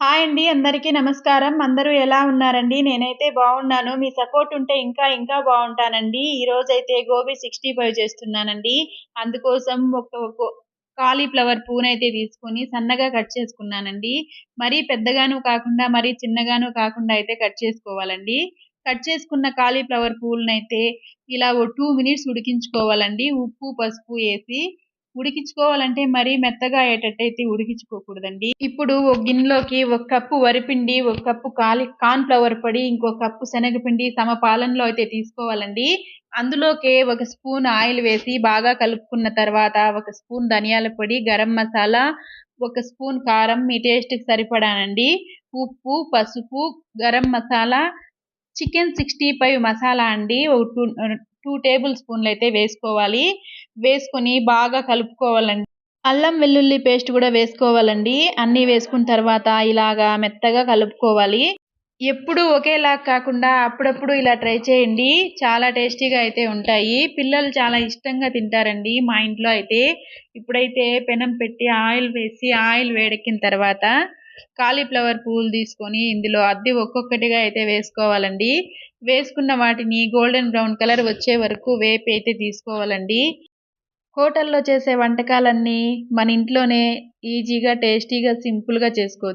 Hi అండి అందరికీ నమస్కారం. అందరూ ఎలా ఉన్నారండి? నేనైతే బాగున్నాను. మీ సపోర్ట్ ఉంటే ఇంకా ఇంకా బాగుంటానండి. ఈ రోజైతే గోబీ సిక్స్టీ ఫైవ్ చేస్తున్నానండి. అందుకోసం ఒక ఒక కాలీఫ్లవర్ పూనైతే తీసుకొని సన్నగా కట్ చేసుకున్నానండి. మరీ పెద్దగాను కాకుండా మరీ చిన్నగాను కాకుండా అయితే కట్ చేసుకోవాలండి. కట్ చేసుకున్న కాలీఫ్లవర్ పూలనైతే ఇలా ఓ టూ మినిట్స్ ఉడికించుకోవాలండి. ఉప్పు పసుపు వేసి ఉడికించుకోవాలంటే మరీ మెత్తగా అయ్యేటట్టయితే ఉడికించుకోకూడదండి. ఇప్పుడు ఒక గిన్నెలోకి ఒక కప్పు వరిపిండి ఒక కప్పు కాలి కార్న్ ఫ్లవర్ పొడి ఇంకో కప్పు శనగపిండి తమ పాలనలో అయితే తీసుకోవాలండి. అందులోకి ఒక స్పూన్ ఆయిల్ వేసి బాగా కలుపుకున్న తర్వాత ఒక స్పూన్ ధనియాల పొడి గరం మసాలా ఒక స్పూన్ కారం మీ టేస్ట్కి సరిపడానండి. ఉప్పు పసుపు garam masala chicken sixty five masala అండి. ఒక టూ టూ టేబుల్ స్పూన్లు అయితే వేసుకోవాలి. వేసుకొని బాగా కలుపుకోవాలండి. అల్లం వెల్లుల్లి పేస్ట్ కూడా వేసుకోవాలండి. అన్నీ వేసుకున్న తర్వాత ఇలాగా మెత్తగా కలుపుకోవాలి. ఎప్పుడు ఒకేలా కాకుండా అప్పుడప్పుడు ఇలా ట్రై చేయండి. చాలా టేస్టీగా అయితే ఉంటాయి. పిల్లలు చాలా ఇష్టంగా తింటారండి మా ఇంట్లో అయితే. ఇప్పుడైతే పెనం పెట్టి ఆయిల్ వేసి ఆయిల్ వేడెక్కిన తర్వాత కాలీఫ్లవర్ పూలు తీసుకొని ఇందులో అద్దె ఒక్కొక్కటిగా అయితే వేసుకోవాలండి. వేసుకున్న వాటిని గోల్డెన్ బ్రౌన్ కలర్ వచ్చే వరకు వేపి అయితే తీసుకోవాలండి. హోటల్లో చేసే వంటకాలన్నీ మన ఇంట్లోనే ఈజీగా టేస్టీగా సింపుల్గా చేసుకోవచ్చు.